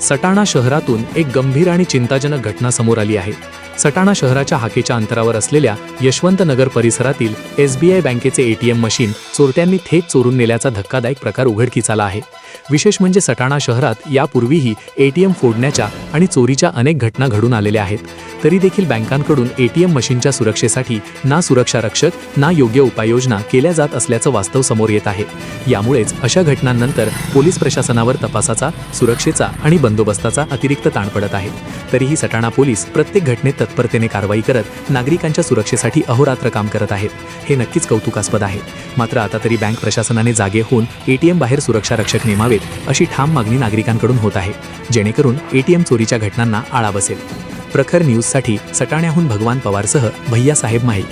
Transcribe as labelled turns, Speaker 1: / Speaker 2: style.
Speaker 1: सटाणा शहरातून एक गंभीर आणि चिंताजनक घटना समोर आली आहे. सटाणा शहराच्या हाकेच्या अंतरावर असलेल्या यशवंतनगर परिसरातील एस बी आय बँकेचे एटीएम मशीन चोरट्यांनी थेट चोरून नेल्याचा धक्कादायक प्रकार उघडकीस आला आहे. विशेष म्हणजे सटाणा शहरात यापूर्वीही एटीएम फोडण्याच्या आणि चोरीच्या अनेक घटना घडून आलेल्या आहेत. तरी देखील बँकांकडून एटीएम मशीनच्या सुरक्षेसाठी ना सुरक्षा रक्षक ना योग्य उपाययोजना केल्या जात असल्याचं वास्तव समोर येत आहे. यामुळेच अशा घटनांनंतर पोलीस प्रशासनावर तपासाचा सुरक्षेचा आणि बंदोबस्ताचा अतिरिक्त ताण पडत आहे. तरीही सटाणा पोलीस प्रत्येक घटनेत तत्परतेने कारवाई करत नागरिकांच्या सुरक्षेसाठी अहोरात्र काम करत आहेत. हे नक्कीच कौतुकास्पद आहे. मात्र आता तरी बँक प्रशासनाने जागे होऊन एटीएम बाहेर सुरक्षा रक्षक नेमावेत अशी ठाम मागणी नागरिकांकडून होत आहे. जेणेकरून एटीएम चोरीच्या घटनांना आळा बसेल. प्रखर न्यूजसाठी सटाण्याहून भगवान पवारसह भैयासाहेब माही